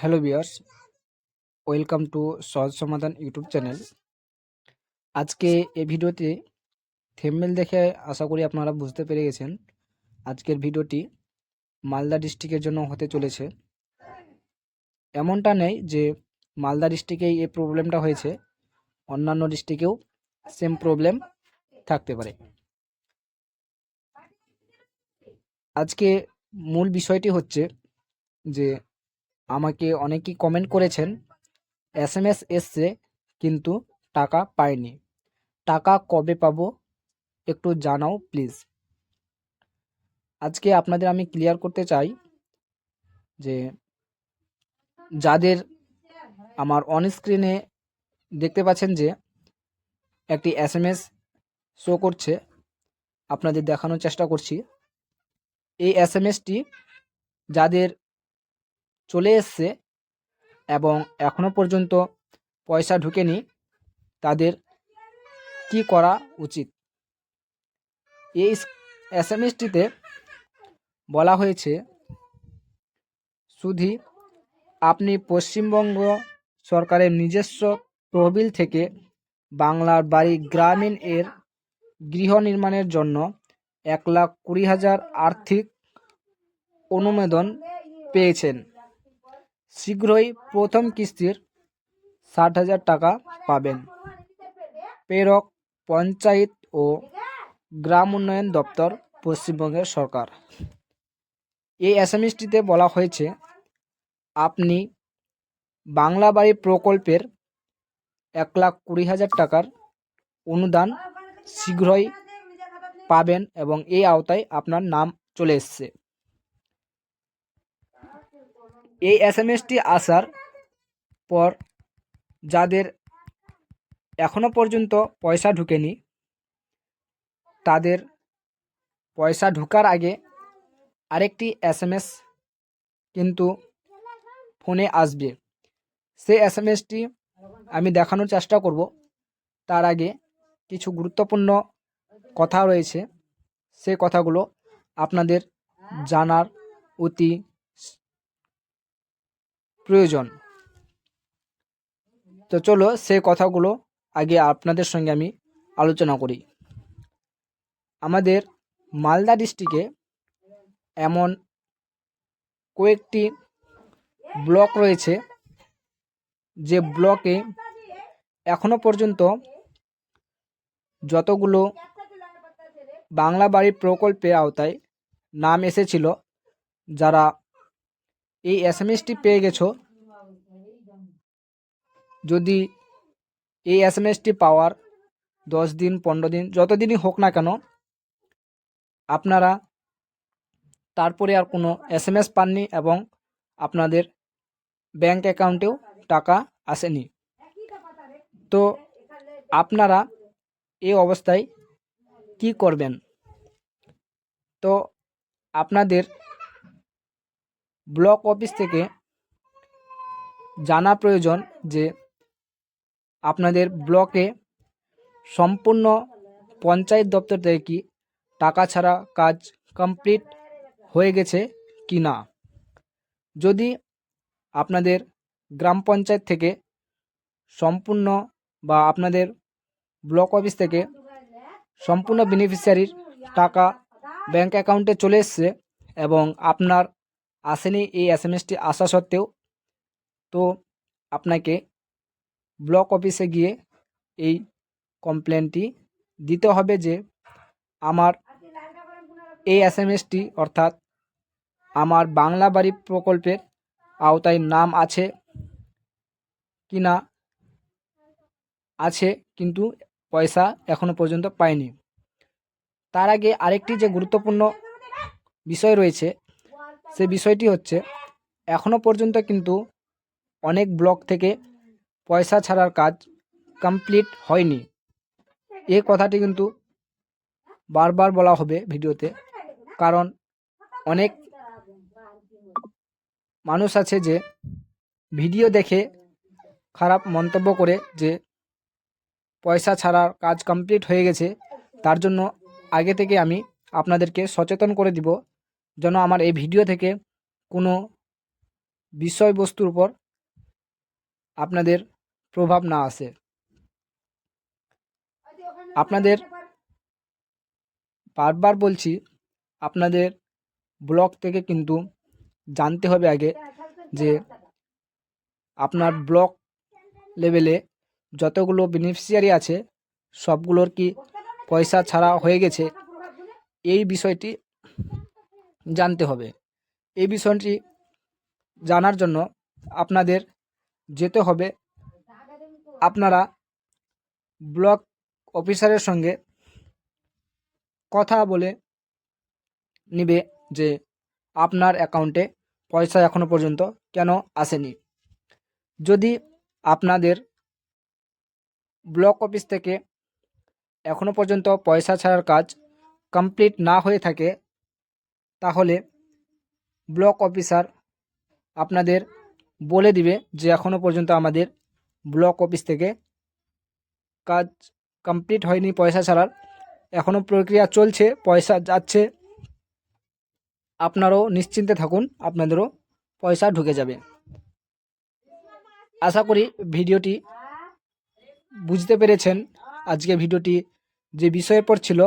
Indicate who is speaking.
Speaker 1: Hello viewers welcome to সহজ সমাধান YouTube channel. আজকে এই ভিডিওতে থেমমেল দেখে আশা করি আপনারা বুঝতে পেরে গেছেন, আজকের ভিডিওটি মালদা ডিস্ট্রিক্টের জন্য হতে চলেছে। এমনটা নেই যে মালদা ডিস্ট্রিক্টেই এই প্রবলেমটা হয়েছে, অন্যান্য ডিস্ট্রিক্টেও সেম প্রবলেম থাকতে পারে। আজকে মূল বিষয়টি হচ্ছে যে আমাকে অনেকেই কমেন্ট করেছেন এস এম এস এসছে, কিন্তু টাকা পাইনি। টাকা কবে পাবো একটু জানাও প্লিজ আজকে আপনাদের আমি ক্লিয়ার করতে চাই যে যাদের আমার অন স্ক্রিনে দেখতে পাচ্ছেন যে একটি এস এম এস শো করছে, আপনাদের দেখানোর চেষ্টা করছি। এই এস এম এসটি যাদের চলে এসছে এবং এখনও পর্যন্ত পয়সা ঢুকেনি তাদের কি করা উচিত? এই এস এম এসটিতে বলা হয়েছে শুধু আপনি পশ্চিমবঙ্গ সরকারের নিজস্ব তহবিল থেকে বাংলার বাড়ি গ্রামীণ এর গৃহ নির্মাণের জন্য এক লাখ কুড়ি হাজার আর্থিক অনুমোদন পেয়েছেন। শীঘ্রই প্রথম কিস্তির ষাট হাজার টাকা পাবেন। প্রেরক, পঞ্চায়েত ও গ্রাম উন্নয়ন দপ্তর, পশ্চিমবঙ্গের সরকার। এই এসএমএসটিতে বলা হয়েছে, আপনি বাংলা বাড়ি প্রকল্পের এক লাখ কুড়ি হাজার টাকার অনুদান শীঘ্রই পাবেন এবং এই আওতায় আপনার নাম চলে এসছে। এই এস আসার পর যাদের এখনও পর্যন্ত পয়সা ঢুকেনি, তাদের পয়সা ঢোকার আগে আরেকটি এস কিন্তু ফোনে আসবে। সেই এস আমি দেখানোর চেষ্টা করব। তার আগে কিছু গুরুত্বপূর্ণ কথা রয়েছে। সেই কথাগুলো আপনাদের জানার অতি প্রয়োজন। তো চলো সে কথাগুলো আগে আপনাদের সঙ্গে আমি আলোচনা করি। আমাদের মালদা ডিস্ট্রিক্টে এমন কয়েকটি ব্লক রয়েছে, যে ব্লকে এখনও পর্যন্ত যতগুলো বাংলা বাড়ি প্রকল্পের আওতায় নাম এসেছিল, যারা এই এস এম এসটি পেয়ে গেছো। যদি এই এস এম এসটি পাওয়ার দশ দিন, পনেরো দিন যতদিনই হোক না কেন, আপনারা তারপরে আর কোনো এস এম এস পাননি এবং আপনাদের ব্যাংক অ্যাকাউন্টেও টাকা আসেনি। তো আপনারা এই অবস্থায় কি করবেন? তো আপনাদের ব্লক অফিস থেকে জানা প্রয়োজন যে আপনাদের ব্লকে সম্পূর্ণ পঞ্চায়েত দপ্তর থেকে কি টাকা ছাড়া কাজ কমপ্লিট হয়ে গেছে কি না? যদি আপনাদের গ্রাম পঞ্চায়েত থেকে সম্পূর্ণ বা আপনাদের ব্লক অফিস থেকে সম্পূর্ণ বেনিফিশিয়ারির টাকা ব্যাংক অ্যাকাউন্টে চলে এসছে এবং আপনার আসেনি এই এস এম এসটি আসা সত্ত্বেও। তো আপনাকে ব্লক অফিসে গিয়ে এই কমপ্লেনটি দিতে হবে যে আমার এই এস এম এসটি অর্থাৎ আমার বাংলা বাড়ি প্রকল্পের আওতায় নাম আছে কি না আছে কিন্তু পয়সা এখনও পর্যন্ত পাইনি। তার আগে আরেকটি যে গুরুত্বপূর্ণ বিষয় রয়েছে সে বিষয়টি হচ্ছে, এখনও পর্যন্ত কিন্তু অনেক ব্লক থেকে পয়সা ছাড়ার কাজ কমপ্লিট হয়নি। এ কথাটি কিন্তু বারবার বলা হবে ভিডিওতে, কারণ অনেক মানুষ আছে যে ভিডিও দেখে খারাপ মন্তব্য করে যে পয়সা ছাড়ার কাজ কমপ্লিট হয়ে গেছে, তার জন্য আগে থেকে আমি আপনাদেরকে সচেতন করে দিব যেন আমার এই ভিডিও থেকে কোনো বিষয়বস্তুর উপর আপনাদের প্রভাব না আসে। আপনাদের বারবার বলছি, আপনাদের ব্লগ থেকে কিন্তু জানতে হবে আগে যে আপনার ব্লক লেভেলে যতগুলো বেনিফিশিয়ারি আছে, সবগুলোর কি পয়সা ছাড়া হয়ে গেছে, এই বিষয়টি জানতে হবে। এই বিষয়টি জানার জন্য আপনাদের যেতে হবে। আপনারা ব্লক অফিসারের সঙ্গে কথা বলে নিবে যে আপনার অ্যাকাউন্টে পয়সা এখনও পর্যন্ত কেন আসেনি। যদি আপনাদের ব্লক অফিস থেকে এখনও পর্যন্ত পয়সা ছাড়ার কাজ কমপ্লিট না হয়ে থাকে তাহলে ব্লক অফিসার আপনাদের বলে দিবে যে এখনও পর্যন্ত আমাদের ব্লক অফিস থেকে কাজ কমপ্লিট হয়নি পয়সা ছাড়ার। এখনও প্রক্রিয়া চলছে, পয়সা যাচ্ছে। আপনারাও নিশ্চিন্তে থাকুন, আপনাদেরও পয়সা ঢুকে যাবে। আশা করি ভিডিওটি বুঝতে পেরেছেন। আজকে ভিডিওটি যে বিষয়ের পর ছিল